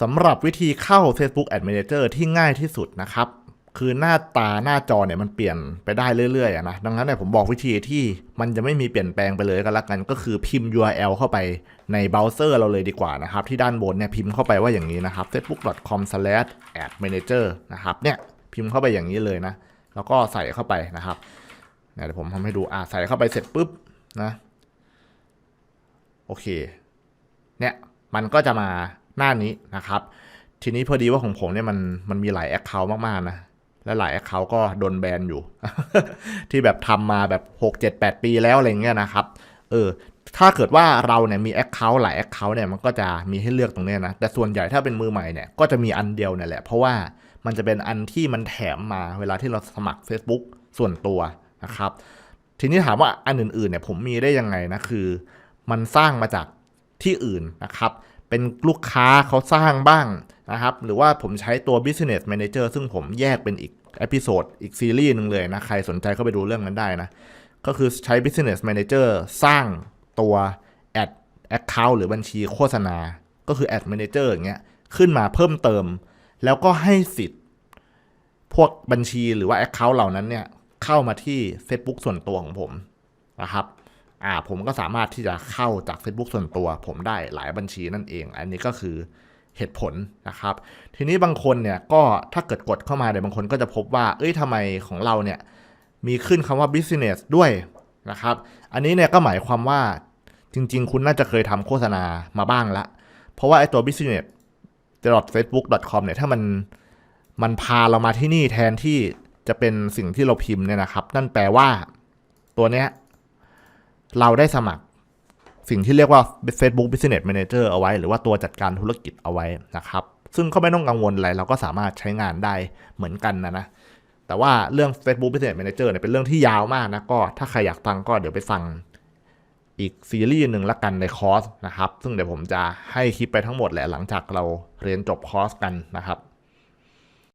สำหรับวิธีเข้า Facebook Ad Manager ที่ง่ายที่สุดนะครับ คือหน้าตาหน้าจอเนี่ยมันเปลี่ยนไปได้เรื่อยๆนะ ดังนั้นเนี่ยผมบอกวิธีที่มันจะไม่มีเปลี่ยนแปลงไปเลยก็แล้วกัน ก็คือพิมพ์ URL เข้าไปในเบราว์เซอร์เราเลยดีกว่านะครับ ที่ด้านบนเนี่ยพิมพ์เข้าไปว่าอย่างนี้นะครับ facebook.com/admanager นะครับเนี่ยพิมพ์เข้าไปอย่างนี้เลยนะ แล้วก็ใส่เข้าไปนะครับเนี่ยเดี๋ยวผมทำให้ดูอ่าใส่เข้าไปเสร็จปุ๊บนะโอเคเนี่ยมันก็จะมา หน้านี้นะครับ ทีนี้พอดีว่าของผมเนี่ยมันมันมีหลายแอคเคาท์มากๆนะและหลายแอคเคาท์ก็โดนแบนอยู่ ที่แบบทำมาแบบ 6 7 8 ปีแล้วอะไรเงี้ยนะครับเออถ้าเกิดว่าเราเนี่ยมีแอคเคาท์หลายแอคเคาท์เนี่ยมันก็จะมีให้เลือกตรงนี้นะ แต่ส่วนใหญ่ถ้าเป็นมือใหม่เนี่ยก็จะมีอันเดียวเนี่ยแหละ เพราะว่ามันจะเป็นอันที่มันแถมมาเวลาที่เราสมัคร Facebook ส่วนตัวนะครับ ทีนี้ถามว่าอันอื่นๆเนี่ยผมมีได้ยังไงนะคือ มันสร้างมาจากที่อื่นนะครับ เป็นลูกค้าเขาสร้างบ้างนะครับ หรือว่าผมใช้ตัว Business Manager ซึ่งผมแยกเป็นอีกเอพิโซดอีกซีรีส์หนึ่งเลยนะ ใครสนใจเข้าไปดูเรื่องนั้นได้นะ ก็คือใช้ Business Manager สร้างตัว Ad Account หรือบัญชีโฆษณา ก็คือ Ad Manager อย่างเงี้ยขึ้นมาเพิ่มเติม แล้วก็ให้สิทธิ์ พวกบัญชีหรือว่า Account เหล่านั้นเนี่ยเข้ามาที่ Facebook ส่วนตัวของผมนะครับ อ่าผมก็สามารถที่จะเข้าจาก Facebook ส่วนตัว ผมได้หลายบัญชีนั่นเอง อันนี้ก็คือเหตุผลนะครับ ทีนี้บางคนเนี่ยก็ถ้าเกิดกดเข้ามาเนี่ยบางคนก็จะพบว่า เอ้ยทำไมของเราเนี่ยมีขึ้นคำว่า business ด้วยนะครับ อันนี้เนี่ยก็หมายความว่าจริง ๆ คุณน่าจะเคยทำโฆษณามาบ้างละ เพราะว่าไอ้ตัว business facebook com เนี่ยถ้ามันมันพาเรามาที่นี่แทนที่จะเป็นสิ่งที่เราพิมพ์เนี่ยนะครับ นั่นแปลว่าตัวเนี้ย เราได้สมัคร สิ่งที่เรียกว่า Facebook Business Manager เอาไว้ หรือว่าตัวจัดการธุรกิจเอาไว้นะครับ ซึ่งก็ไม่ต้องกังวลอะไร เราก็สามารถใช้งานได้เหมือนกันนะนะ แต่ว่าเรื่อง Facebook Business Manager เนี่ยเป็นเรื่องที่ยาวมากนะ ก็ถ้าใครอยากฟังก็เดี๋ยวไปฟังอีกซีรีส์หนึ่งละกันในคอร์สนะครับ ซึ่งเดี๋ยวผมจะให้คลิปไปทั้งหมดแหละหลังจากเราเรียนจบคอร์สกันนะครับ